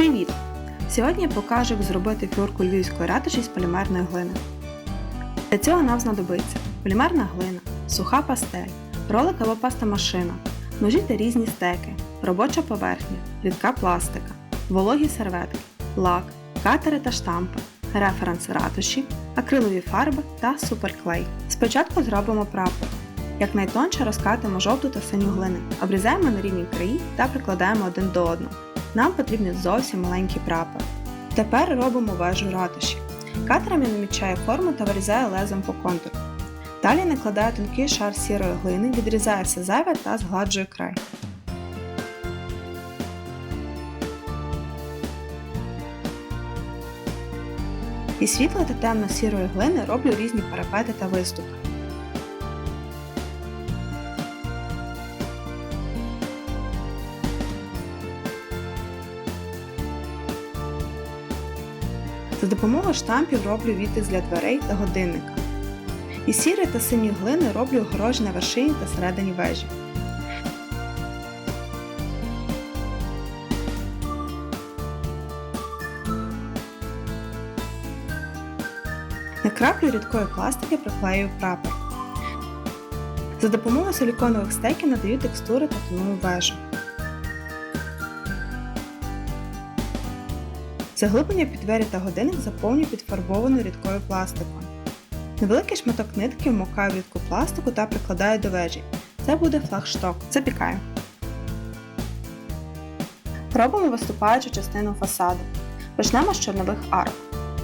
Привіт! Сьогодні я покажу, як зробити фігурку львівської ратуші з полімерної глини. Для цього нам знадобиться полімерна глина, суха пастель, ролик або пастамашина, ножі та різні стеки, робоча поверхня, рідка пластика, вологі серветки, лак, катери та штампи, референс ратуші, акрилові фарби та суперклей. Спочатку зробимо прапор. Якнайтонше розкатимо жовту та синю глини, обрізаємо на рівні краї та прикладаємо один до одного. Нам потрібен зовсім маленький прапор. Тепер робимо вежу ратуші. Катером я намічаю форму та вирізаю лезом по контуру. Далі накладаю тонкий шар сірої глини, відрізаю все зайве та згладжую край. Із світлої та темно-сірої глини роблю різні парапети та виступи. За допомогою штампів роблю відтиск для дверей та годинника. Із сірої та синьої глини роблю огорожі на вершині та середині вежі. На краплю рідкої пластики приклеюю прапор. За допомогою силіконових стеків надаю текстури та тонову вежу. Заглиблення під двері та годинник заповнюю підфарбованою рідкою пластикою. Невеликий шматок нитки вмокаю в рідку пластику та прикладаю до вежі. Це буде флагшток. Запікаю. Робимо виступаючу частину фасаду. Почнемо з чорнових арок.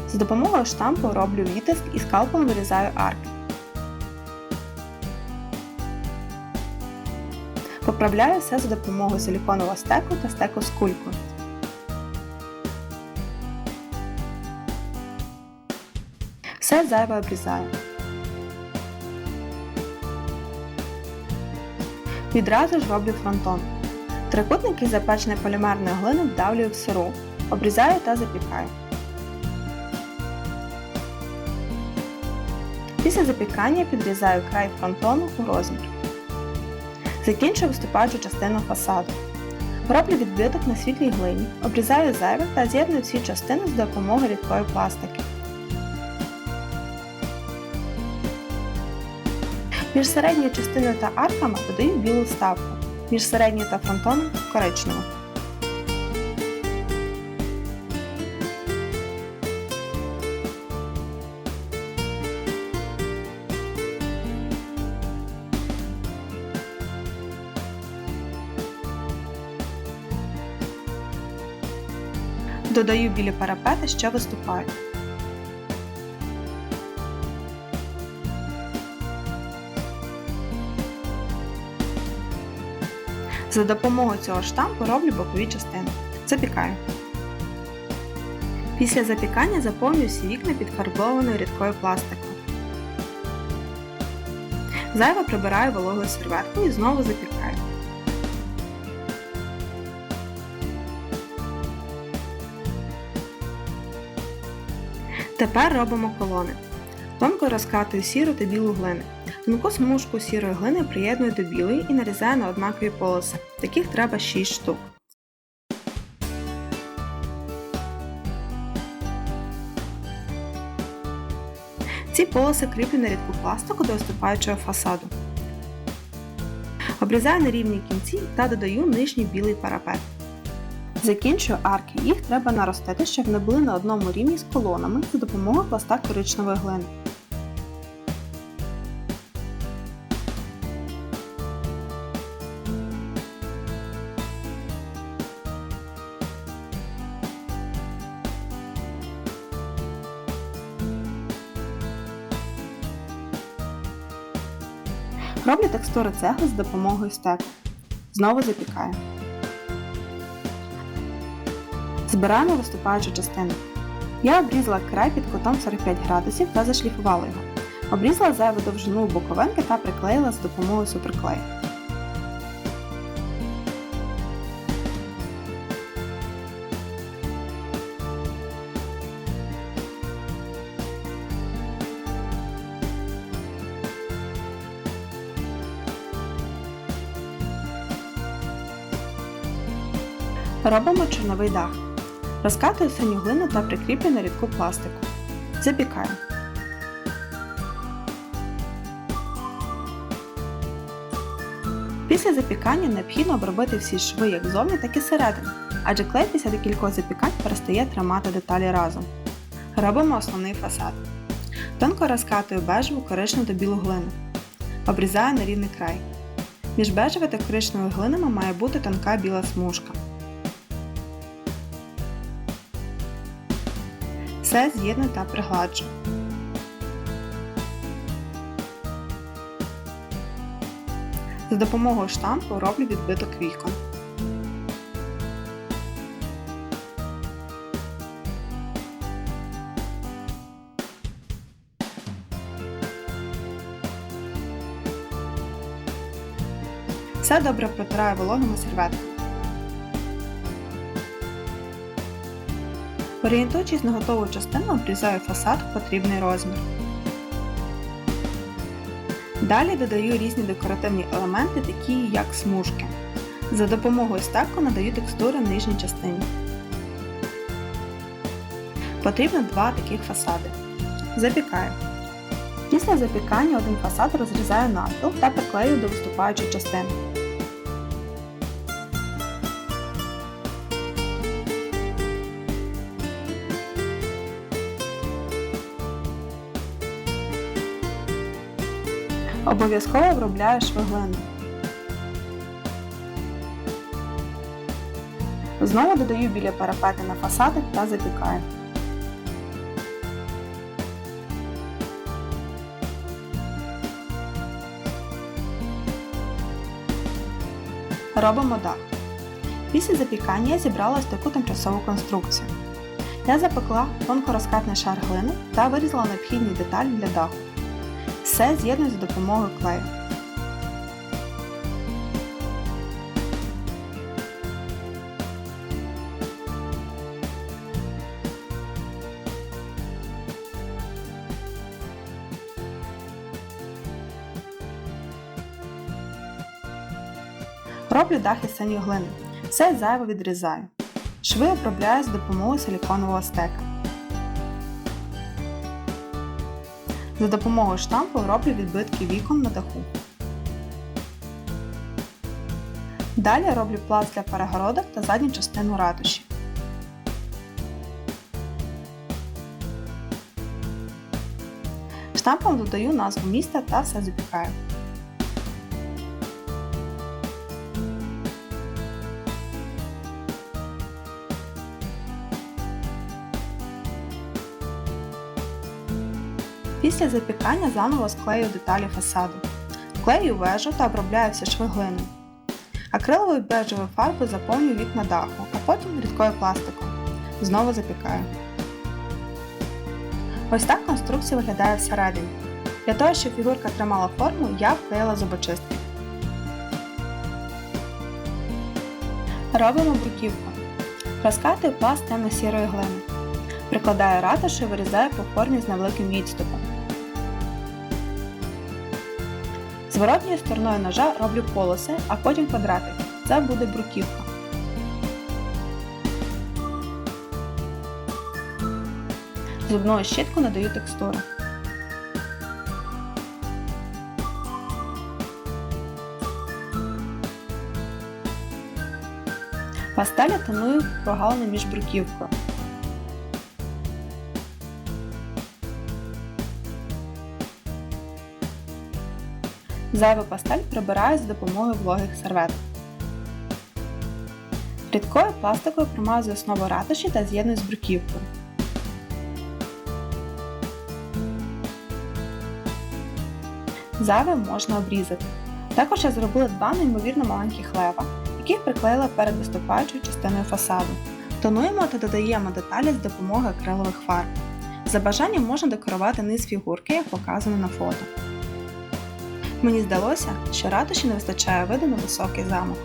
За допомогою штампу роблю відтиск і скалпом вирізаю арки. Поправляю все за допомогою силіконового стеку та стеку з кулькою. Все зайве обрізаю. Відразу ж роблю фронтон. Трикутники запеченої полімерної глини вдавлюю в сиру, обрізаю та запікаю. Після запікання підрізаю край фронтону у розмір. Закінчую виступаючу частину фасаду. Роблю відбиток на світлій глині, обрізаю зайве та з'єдную всі частини з допомогою рідкої пластики. Між середньою частиною та арками додаю білу вставку, між середньою та фронтоном коричневу. Додаю білі парапети, що виступають. За допомогою цього штампу роблю бокові частини. Запікаю. Після запікання заповнюю всі вікна підфарбованою рідкою пластикою. Зайве прибираю вологою серветкою і знову запікаю. Тепер робимо колони. Тонко розкатую сіру та білу глини. Тонку смужку сірої глини приєдную до білої і нарізаю на однакові полоси. Таких треба 6 штук. Ці полоси кріплю на рідку пластику до виступаючого фасаду. Обрізаю на рівні кінці та додаю нижній білий парапет. Закінчую арки, їх треба наростити, щоб вони були на одному рівні з колонами за допомогою пласта коричневої глини. Роблю текстури цегли з допомогою стеку. Знову запікаю. Збираємо виступаючу частину. Я обрізала край під кутом 45 градусів та зашліфувала його. Обрізала зайву довжину боковинки та приклеїла з допомогою суперклею. Робимо чорновий дах. Розкатую синю глину та прикріплю на рідку пластику. Запікаю. Після запікання необхідно обробити всі шви як зовні, так і зсередини, адже клей після декількох запікань перестає тримати деталі разом. Робимо основний фасад. Тонко розкатую бежеву коричневу та білу глину. Обрізаю на рівний край. Між бежевою та коричневою глинами має бути тонка біла смужка. Все з'єдную та пригладжу. За допомогою штампу роблю відбиток вікон. Все добре протираю вологими серветками. Орієнтуючись на готову частину, обрізаю фасад в потрібний розмір. Далі додаю різні декоративні елементи, такі як смужки. За допомогою стеку надаю текстури нижній частині. Потрібно два таких фасади. Запікаю. Після запікання один фасад розрізаю навпіл та приклею до виступаючої частини. Обов'язково обробляю швиглину. Знову додаю біля парапети на фасади та запікаю. Робимо дах. Після запікання я зібрала ось таку тимчасову конструкцію. Я запекла тонкорозкатний шар глини та вирізала необхідні деталі для даху. Все з'єдную за допомогою клею. Роблю дах із синьої глини. Все зайве відрізаю. Шви обробляю з допомогою силіконового стека. За допомогою штампу роблю відбитки вікон на даху. Далі роблю пласт для перегородок та задню частину ратуші. Штампом додаю назву міста та все запікаю. Після запікання заново склею деталі фасаду. Клею вежу та обробляю всі шви глиною. Акриловою бежевою фарбою заповнюю вікна даху, а потім рідкою пластиком. Знову запікаю. Ось так конструкція виглядає всередині. Для того, щоб фігурка тримала форму, я вклеїла зубочистки. Робимо бруківку. Розкатую пласт темно-сірої глини. Прикладаю ратушу і вирізаю по формі з невеликим відступом. Зворотньою стороною ножа роблю полоси, а потім квадратик. Це буде бруківка. Зубною щітку надаю текстуру. Пастеля тоную прогалини між бруківкою. Зайву пастель прибираю за допомогою вологих серветок. Рідкою пластикою промазую основу ратуші та з'єдную з бруківкою. Зайве можна обрізати. Також я зробила два неймовірно маленьких лева, яких приклеїла перед виступаючою частиною фасаду. Тонуємо та додаємо деталі з допомогою акрилових фарб. За бажанням можна декорувати низ фігурки, як показано на фото. Мені здалося, що ратуші не вистачає виду на високий замок.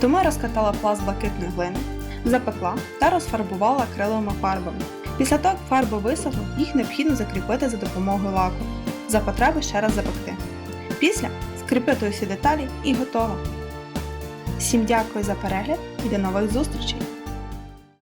Тому я розкатала пласт блакитної глини, запекла та розфарбувала акриловими фарбами. Після того, як фарби висохнуть, їх необхідно закріпити за допомогою лаку. За потреби ще раз запекти. Після скріпити усі деталі і готово. Всім дякую за перегляд і до нових зустрічей!